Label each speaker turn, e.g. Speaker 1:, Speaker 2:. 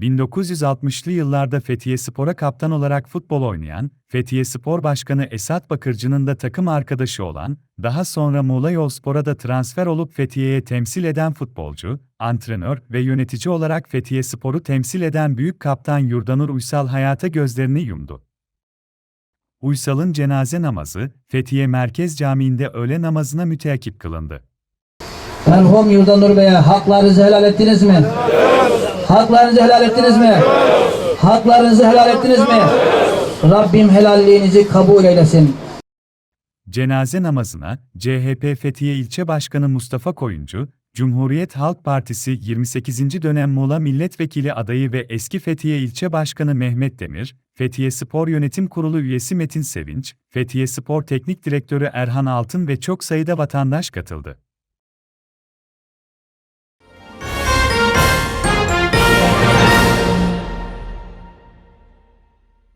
Speaker 1: 1960'lı yıllarda Fethiye Spor'a kaptan olarak futbol oynayan, Fethiye Spor Başkanı Esat Bakırcı'nın da takım arkadaşı olan, daha sonra Muğla Yolspor'a da transfer olup Fethiye'ye temsil eden futbolcu, antrenör ve yönetici olarak Fethiye Spor'u temsil eden büyük kaptan Yurdanur Uysal hayata gözlerini yumdu. Uysal'ın cenaze namazı, Fethiye Merkez Camii'nde öğle namazına müteakip kılındı.
Speaker 2: Merhum Yurdanur Bey'e haklarınızı helal ettiniz mi? Haklarınızı helal ettiniz mi? Haklarınızı helal ettiniz mi? Rabbim helalliğinizi kabul eylesin.
Speaker 1: Cenaze namazına CHP Fethiye İlçe Başkanı Mustafa Koyuncu, Cumhuriyet Halk Partisi 28. dönem Muğla Milletvekili adayı ve eski Fethiye İlçe Başkanı Mehmet Demir, Fethiye Spor Yönetim Kurulu üyesi Metin Sevinç, Fethiye Spor Teknik Direktörü Erhan Altın ve çok sayıda vatandaş katıldı.